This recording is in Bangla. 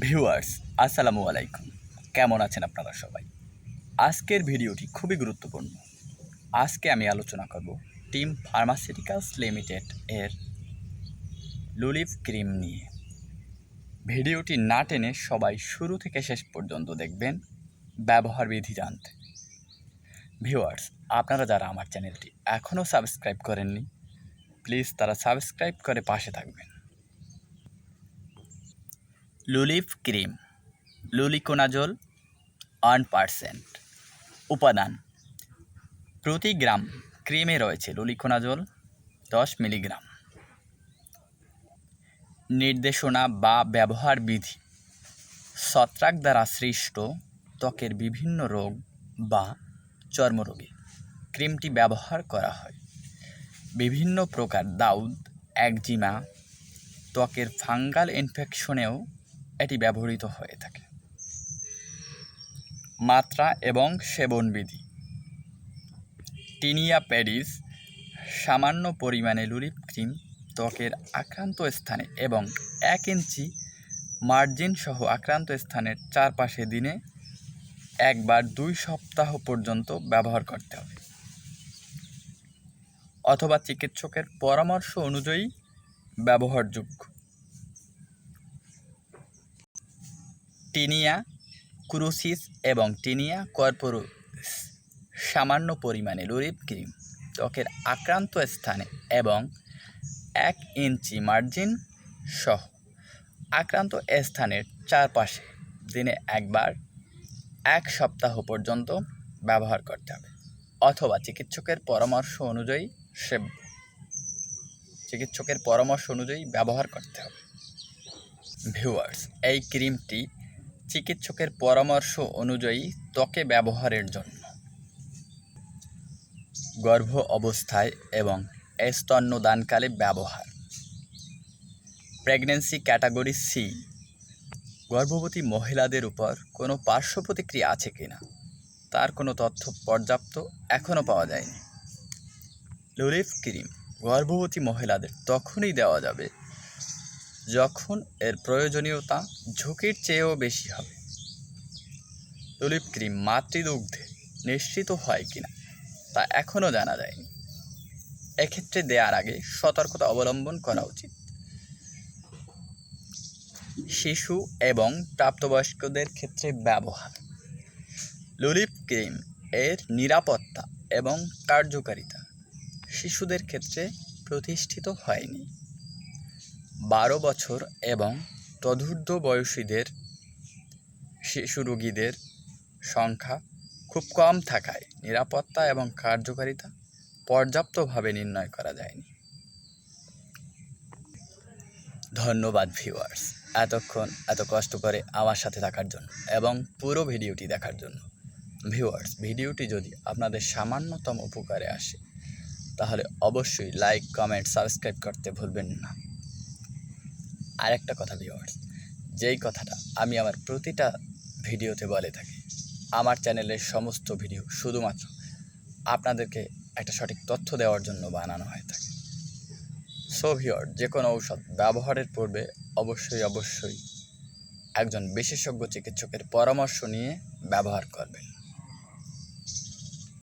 ভিউয়ার্স, আসসালামু আলাইকুম। কেমন আছেন আপনারা সবাই? আজকের ভিডিওটি খুবই গুরুত্বপূর্ণ। আজকে আমি আলোচনা করব টিম ফার্মাসিউটিক্যালস লিমিটেড এর লুলিভ ক্রিম নিয়ে। ভিডিওটি না টেনে সবাই শুরু থেকে শেষ পর্যন্ত দেখবেন, ব্যবহার বিধি জানতে। ভিউয়ার্স, আপনারা যারা আমার চ্যানেলটি এখনও সাবস্ক্রাইব করেননি, প্লিজ তারা সাবস্ক্রাইব করে পাশে থাকবেন। Luliv cream, luliconazole one percent. উপাদান, প্রতি গ্রাম ক্রিমে রয়েছে লুলিকোনাজল দশ মিলিগ্রাম। নির্দেশনা বা ব্যবহার বিধি, ছত্রাক দ্বারা সৃষ্ট ত্বকের বিভিন্ন রোগ বা চর্মরোগে ক্রিমটি ব্যবহার করা হয়। বিভিন্ন প্রকার দাউদ, একজিমা, ত্বকের ফাঙ্গাল ইনফেকশনেও এটি ব্যবহৃত হয়ে থাকে। মাত্রা এবং সেবনবিধি। টিনিয়া প্যারিস সামান্য পরিমাণে লুলিপ ক্রিম ত্বকের আক্রান্ত স্থানে এবং এক ইঞ্চি মার্জিন সহ আক্রান্ত স্থানের চারপাশে দিনে একবার দুই সপ্তাহ পর্যন্ত ব্যবহার করতে হবে। অথবা চিকিৎসকের পরামর্শ অনুযায়ী ব্যবহারযোগ্য। টিনিয়া ক্রুসিস এবং টিনিয়া কর্পোরোস সামান্য পরিমাণে লোরিপ ক্রিম, ত্বকের আক্রান্ত স্থানে এবং এক ইঞ্চি মার্জিন সহ আক্রান্ত স্থানের চারপাশে দিনে একবার এক সপ্তাহ পর্যন্ত ব্যবহার করতে হবে অথবা চিকিৎসকের পরামর্শ অনুযায়ী সে চিকিৎসকের পরামর্শ অনুযায়ী ব্যবহার করতে হবে। ভিউয়ার্স, এই ক্রিমটি চিকিৎসকের পরামর্শ অনুযায়ী ত্বকে ব্যবহারের জন্য। গর্ভ অবস্থায় এবং স্তন্যদানকালে ব্যবহার। Pregnancy category C. গর্ভবতী মহিলাদের উপর কোনো পার্শ্ব প্রতিক্রিয়া আছে কিনা? তার কোনো তথ্য পর্যাপ্ত এখনও পাওয়া যায়নি। লোরিফ ক্রিম গর্ভবতী মহিলাদের তখনই দেওয়া যাবে যখন এর প্রয়োজনীয়তা ঝুঁকির চেয়েও বেশি হবে। টুলিপ ক্রিম মাতৃদুগ্ধে নিশ্চিত হয় কিনা, তা এখনও জানা যায়নি। এক্ষেত্রে দেওয়ার আগে সতর্কতা অবলম্বন করা উচিত। শিশু এবং প্রাপ্তবয়স্কদের ক্ষেত্রে ব্যবহার। লুলিপ ক্রিম এর নিরাপত্তা এবং কার্যকারিতা শিশুদের ক্ষেত্রে প্রতিষ্ঠিত হয়নি। বারো বছর এবং তদূর্ধ্ব বয়সীদের শিশু রোগীদের সংখ্যা খুব কম থাকায় নিরাপত্তা এবং কার্যকারিতা পর্যাপ্তভাবে নির্ণয় করা যায়নি। ধন্যবাদ, ভিউয়ার্স। এতক্ষণ এত কষ্ট করে আমার সাথে থাকার জন্য এবং পুরো ভিডিওটি দেখার জন্য। ভিউয়ার্স, ভিডিওটি যদি আপনাদের সামান্যতম উপকারে আসে, তাহলে অবশ্যই লাইক, কমেন্ট, সাবস্ক্রাইব করতে ভুলবেন না। আরেকটা কথা ভিউয়ার্স যেই কথাটা আমি আমার প্রতিটা ভিডিওতে বলে থাকি, আমার চ্যানেলের সমস্ত ভিডিও শুধুমাত্র আপনাদেরকে একটা সঠিক তথ্য দেওয়ার জন্য বানানো হয়ে থাকে। সো ভিওর যে কোনো ঔষধ ব্যবহারের পূর্বে অবশ্যই অবশ্যই একজন বিশেষজ্ঞ চিকিৎসকের পরামর্শ নিয়ে ব্যবহার করবেন।